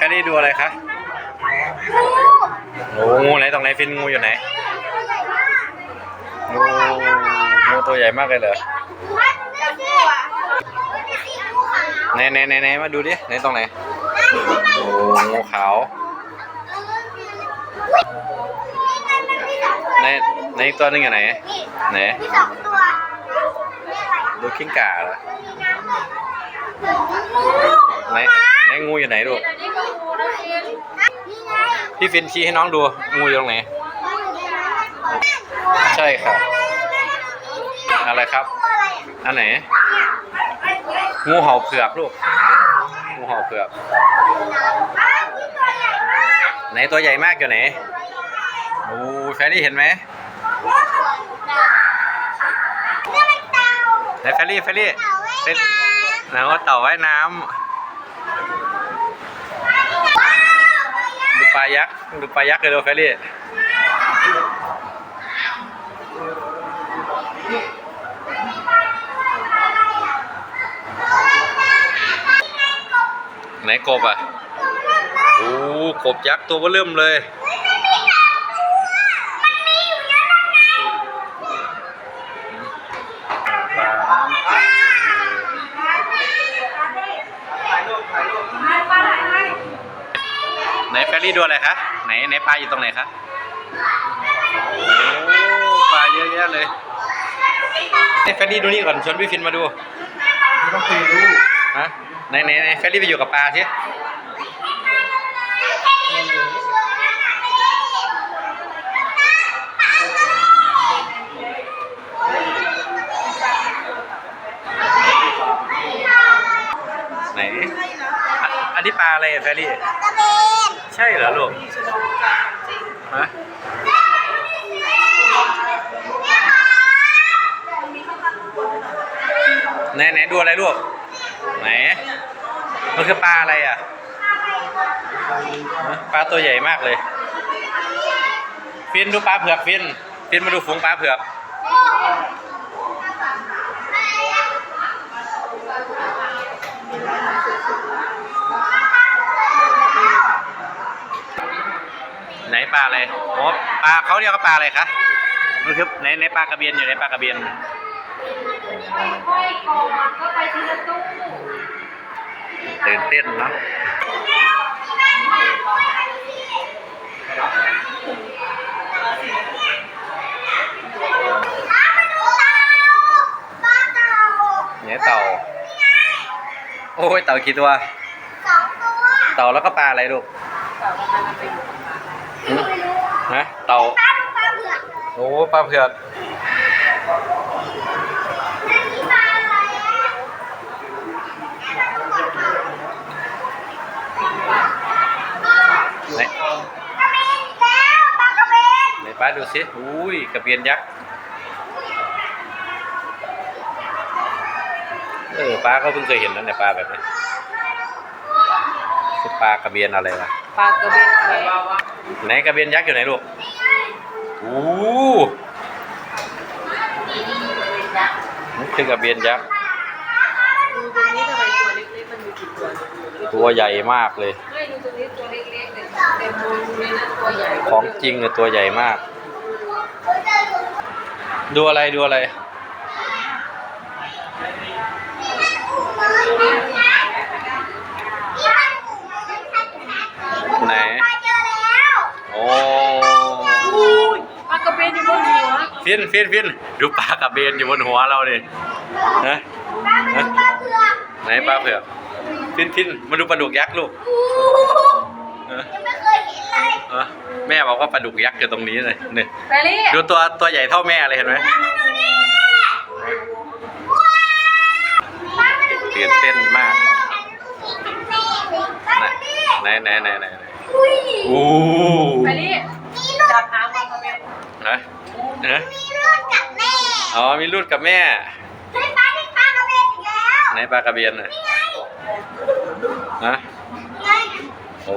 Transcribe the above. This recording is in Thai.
ฟรี่ดูอะไรคะงูงูไหนตรงไหนฟินงูอยู่ไหนงูงูตัวใหญ่มากเลยเหรอไม่ไม่ใช่ไม่ใช่งูขาวไหนไหนไหนไหนมาดูดิไหนตรงไหนโอ้งูขาวในในตัวนึงอยู่ไหนไหนดูกิ้งก่าเหรอมีน้ำด้วยไหนไหนงูอยู่ไหนดูก พี่ฟินชี้ให้น้องดูงูอยู่ตรงไหน ใช่ครับอะไรครับ อันไหน งูเห่าเผือกลูก งูเห่าเผือก ไหนตัวใหญ่มากอยู่ไหน โอ้แฟรี่เห็นไหมไหนแฟรี่แฟรี่เฟรไหนว่าเต่าว่ายน้ำดู ปลายักษ์ดูปลายักษ์เลยดูแฟรี่ไหนกบอะโอ้กบยักษ์ตัวเบอเริ่มเลยปลาไหน แฟรี่ดูอะไรคะไหนไหนปลาอยู่ตรงไหนคะโอ้ปลาเยอะแยะเลยไอ้แฟรี่ดูนี่ก่อนชวนพี่ฟินมาดูไม่ต้องไปรู้ฮะไหนไหนไหนแฟรี่ไปอยู่กับปลาสิไหนอะอันนี้ปลาอะไรอะแฟรี่กระเบน ใช่เหรอลูกฮะไหนไหนดูอะไรลูก ไหน มันคือปลาอะไรอะฮะปลาตัวใหญ่มากเลย ฟินดูปลาเผือกฟิน ฟินมาดูฝูงปลาเผือก ปลาอะไรอ๋อปลาเขาเรียกว่าปลาอะไรคะมันคือไหนไหนปลากระเบียนอยู่ไหนปลากระเบียนค่อยๆคอมันก็ไปทีละตู้ตื่นเต้นเนาะปลาเต่าเนี่ยเต่า โอ้ยเต่ากี่ตัวสองตัวเต่าแล้วก็ปลาอะไรลูกหึฮะเต่าปลาดูปลา เผือกโอ้ปลาเผือกอันนี้ปลาอะไรอะไหนกระเบนอีกแล้วปลากระเบนไหนป้าดูสิอุ้ยกระเบียนยักษ์เออป้าก็เพิ่งเคยเห็นนั่นแหละปลาแบบนี้คือปลากระเบียนอะไรวะ ปลากระเบนอะไรวะไหนกระเบียนยักษ์อยู่ไหนลูกอู้นี่คือกระเบียนยักษ์ดูตรงนี้ทำไมตัวเล็กๆมันมีกี่ตัวตัวใหญ่มากเลย ไม่ดูตรงนี้ตัวเล็กๆเลยแต่มองดูในนั้นตัวใหญ่ของจริงเนี่ยตัวใหญ่มาก ดูอะไรดูอะไร ไหน ปลาเจอแล้ว โอ้ ปลากระเบนอยู่บนหัวฟินฟินฟินดูปลากระเบนอยู่บนหัวเราดิฮะปลาเป็นปลาเผือกไหนปลาเผือกฟินฟินมาดูปลาดุกยักษ์ลูกอู้เออยังไม่เคยเห็นเลยเออแม่บอกว่าปลาดุกยักษ์อยู่ตรงนี้เลยนี่แฟรี่ดูตัวตัวใหญ่เท่าแม่เลยเห็นไหมมาดูนี่ว้าวมาดูตื่นเต้นมากมาดูนี่ไหนไหนไหนไหนไหนอุ้ย นะมีลูกกับแม่อ๋อมีลูกกับแม่เฮ้ป้าที่ป้ากระเบียนอีกแล้วไหนปลากระเบนนะนี่ไงนะไงโอ้